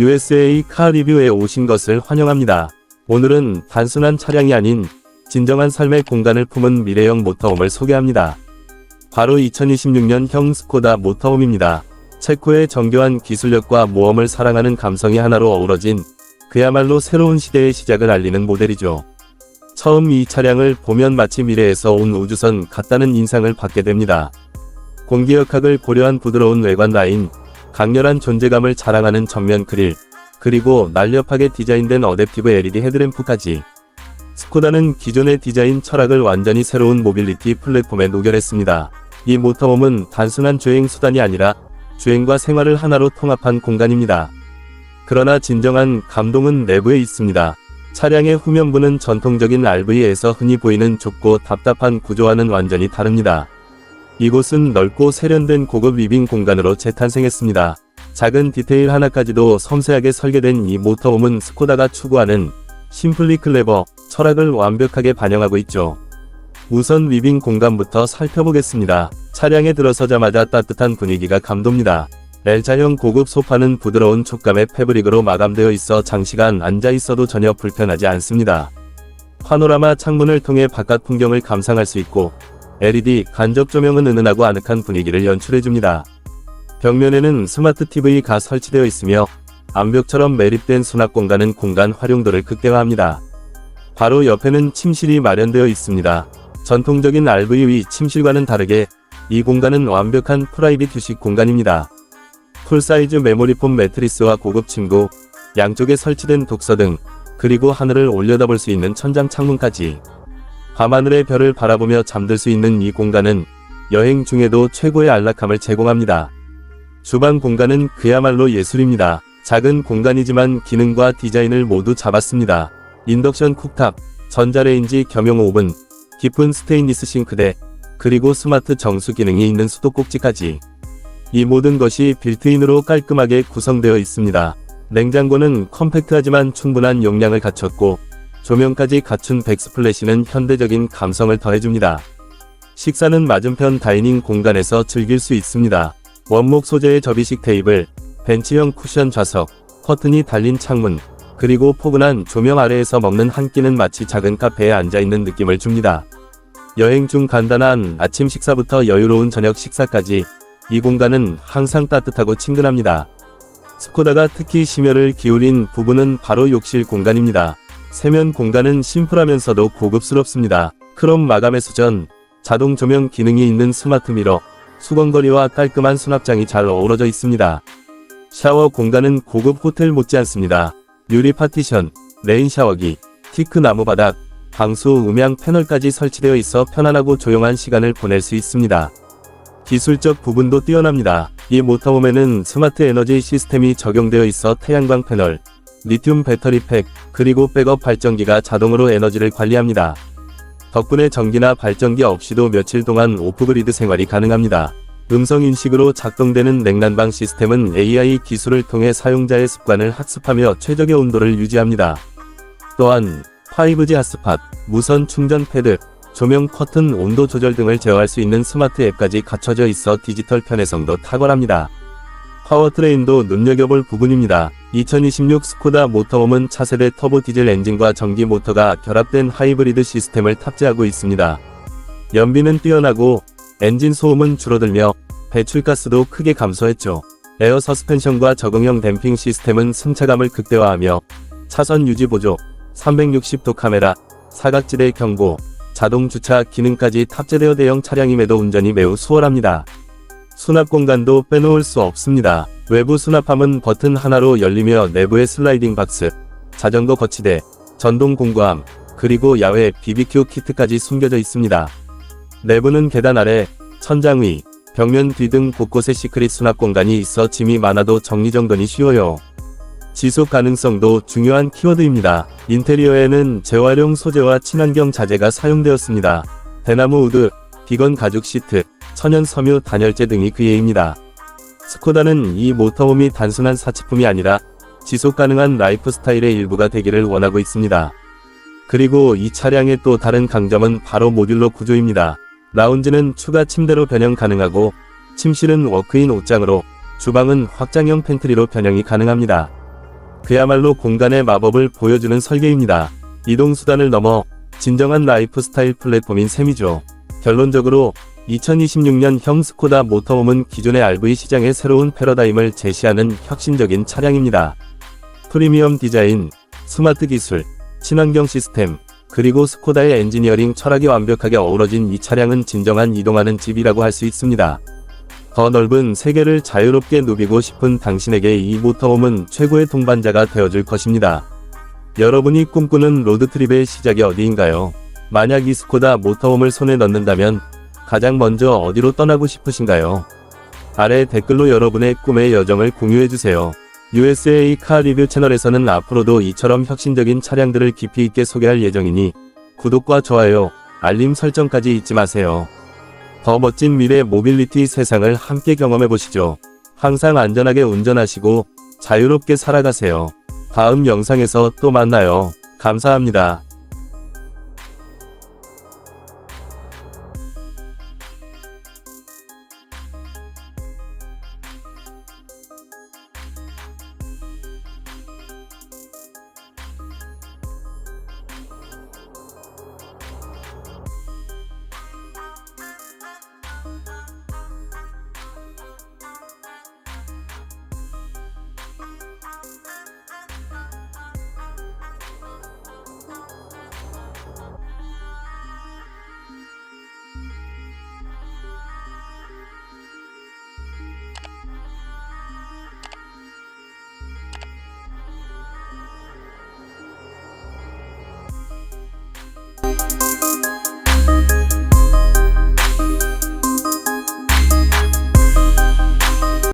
USA 카 리뷰에 오신 것을 환영합니다. 오늘은 단순한 차량이 아닌 진정한 삶의 공간을 품은 미래형 모터홈을 소개합니다. 바로 2026년형 스코다 모터홈입니다. 체코의 정교한 기술력과 모험을 사랑하는 감성이 하나로 어우러진 그야말로 새로운 시대의 시작을 알리는 모델이죠. 처음 이 차량을 보면 마치 미래에서 온 우주선 같다는 인상을 받게 됩니다. 공기역학을 고려한 부드러운 외관 라인, 강렬한 존재감을 자랑하는 정면 그릴, 그리고 날렵하게 디자인된 어댑티브 LED 헤드램프까지. 스코다는 기존의 디자인 철학을 완전히 새로운 모빌리티 플랫폼에 녹여냈습니다. 이 모터홈은 단순한 주행 수단이 아니라 주행과 생활을 하나로 통합한 공간입니다. 그러나 진정한 감동은 내부에 있습니다. 차량의 후면부는 전통적인 RV에서 흔히 보이는 좁고 답답한 구조와는 완전히 다릅니다. 이곳은 넓고 세련된 고급 리빙 공간으로 재탄생했습니다. 작은 디테일 하나까지도 섬세하게 설계된 이 모터홈은 스코다가 추구하는 심플리 클레버 철학을 완벽하게 반영하고 있죠. 우선 리빙 공간부터 살펴보겠습니다. 차량에 들어서자마자 따뜻한 분위기가 감돕니다. L자형 고급 소파는 부드러운 촉감의 패브릭으로 마감되어 있어 장시간 앉아 있어도 전혀 불편하지 않습니다. 파노라마 창문을 통해 바깥 풍경을 감상할 수 있고 LED 간접 조명은 은은하고 아늑한 분위기를 연출해줍니다. 벽면에는 스마트 TV가 설치되어 있으며 암벽처럼 매립된 수납 공간은 공간 활용도를 극대화합니다. 바로 옆에는 침실이 마련되어 있습니다. 전통적인 RVV 침실과는 다르게 이 공간은 완벽한 프라이빗 휴식 공간입니다. 풀사이즈 메모리폼 매트리스와 고급 침구, 양쪽에 설치된 독서 등, 그리고 하늘을 올려다볼 수 있는 천장 창문까지. 밤하늘의 별을 바라보며 잠들 수 있는 이 공간은 여행 중에도 최고의 안락함을 제공합니다. 주방 공간은 그야말로 예술입니다. 작은 공간이지만 기능과 디자인을 모두 잡았습니다. 인덕션 쿡탑, 전자레인지 겸용 오븐, 깊은 스테인리스 싱크대, 그리고 스마트 정수 기능이 있는 수도꼭지까지. 이 모든 것이 빌트인으로 깔끔하게 구성되어 있습니다. 냉장고는 컴팩트하지만 충분한 용량을 갖췄고 조명까지 갖춘 백스플래시는 현대적인 감성을 더해줍니다. 식사는 맞은편 다이닝 공간에서 즐길 수 있습니다. 원목 소재의 접이식 테이블, 벤치형 쿠션 좌석, 커튼이 달린 창문, 그리고 포근한 조명 아래에서 먹는 한 끼는 마치 작은 카페에 앉아있는 느낌을 줍니다. 여행 중 간단한 아침 식사부터 여유로운 저녁 식사까지 이 공간은 항상 따뜻하고 친근합니다. 스코다가 특히 심혈을 기울인 부분은 바로 욕실 공간입니다. 세면 공간은 심플하면서도 고급스럽습니다. 크롬 마감의 수전, 자동 조명 기능이 있는 스마트 미러, 수건거리와 깔끔한 수납장이 잘 어우러져 있습니다. 샤워 공간은 고급 호텔 못지않습니다. 유리 파티션, 레인 샤워기, 티크 나무 바닥, 방수 음향 패널까지 설치되어 있어 편안하고 조용한 시간을 보낼 수 있습니다. 기술적 부분도 뛰어납니다. 이 모터홈에는 스마트 에너지 시스템이 적용되어 있어 태양광 패널, 리튬 배터리 팩, 그리고 백업 발전기가 자동으로 에너지를 관리합니다. 덕분에 전기나 발전기 없이도 며칠 동안 오프그리드 생활이 가능합니다. 음성 인식으로 작동되는 냉난방 시스템은 AI 기술을 통해 사용자의 습관을 학습하며 최적의 온도를 유지합니다. 또한 5G 핫스팟, 무선 충전 패드, 조명 커튼 온도 조절 등을 제어할 수 있는 스마트 앱까지 갖춰져 있어 디지털 편의성도 탁월합니다. 파워트레인도 눈여겨볼 부분입니다. 2026 스코다 모터홈은 차세대 터보 디젤 엔진과 전기 모터가 결합된 하이브리드 시스템을 탑재하고 있습니다. 연비는 뛰어나고 엔진 소음은 줄어들며 배출가스도 크게 감소했죠. 에어 서스펜션과 적응형 댐핑 시스템은 승차감을 극대화하며 차선 유지 보조, 360도 카메라, 사각지대 경고, 자동 주차 기능까지 탑재되어 대형 차량임에도 운전이 매우 수월합니다. 수납 공간도 빼놓을 수 없습니다. 외부 수납함은 버튼 하나로 열리며 내부에 슬라이딩 박스, 자전거 거치대, 전동 공구함, 그리고 야외 BBQ 키트까지 숨겨져 있습니다. 내부는 계단 아래, 천장 위, 벽면 뒤 등 곳곳에 시크릿 수납 공간이 있어 짐이 많아도 정리정돈이 쉬워요. 지속 가능성도 중요한 키워드입니다. 인테리어에는 재활용 소재와 친환경 자재가 사용되었습니다. 대나무 우드, 비건 가죽 시트, 천연 섬유 단열재 등이 그 예입니다. 스코다는 이 모터홈이 단순한 사치품이 아니라 지속 가능한 라이프 스타일의 일부가 되기를 원하고 있습니다. 그리고 이 차량의 또 다른 강점은 바로 모듈러 구조입니다. 라운지는 추가 침대로 변형 가능하고 침실은 워크인 옷장으로 주방은 확장형 팬트리로 변형이 가능합니다. 그야말로 공간의 마법을 보여주는 설계입니다. 이동수단을 넘어 진정한 라이프 스타일 플랫폼인 셈이죠. 결론적으로 2026년형 스코다 모터홈은 기존의 RV 시장의 새로운 패러다임을 제시하는 혁신적인 차량입니다. 프리미엄 디자인, 스마트 기술, 친환경 시스템, 그리고 스코다의 엔지니어링 철학이 완벽하게 어우러진 이 차량은 진정한 이동하는 집이라고 할 수 있습니다. 더 넓은 세계를 자유롭게 누비고 싶은 당신에게 이 모터홈은 최고의 동반자가 되어줄 것입니다. 여러분이 꿈꾸는 로드트립의 시작이 어디인가요? 만약 이 스코다 모터홈을 손에 넣는다면 가장 먼저 어디로 떠나고 싶으신가요? 아래 댓글로 여러분의 꿈의 여정을 공유해주세요. USA 카 리뷰 채널에서는 앞으로도 이처럼 혁신적인 차량들을 깊이 있게 소개할 예정이니 구독과 좋아요, 알림 설정까지 잊지 마세요. 더 멋진 미래 모빌리티 세상을 함께 경험해 보시죠. 항상 안전하게 운전하시고 자유롭게 살아가세요. 다음 영상에서 또 만나요. 감사합니다.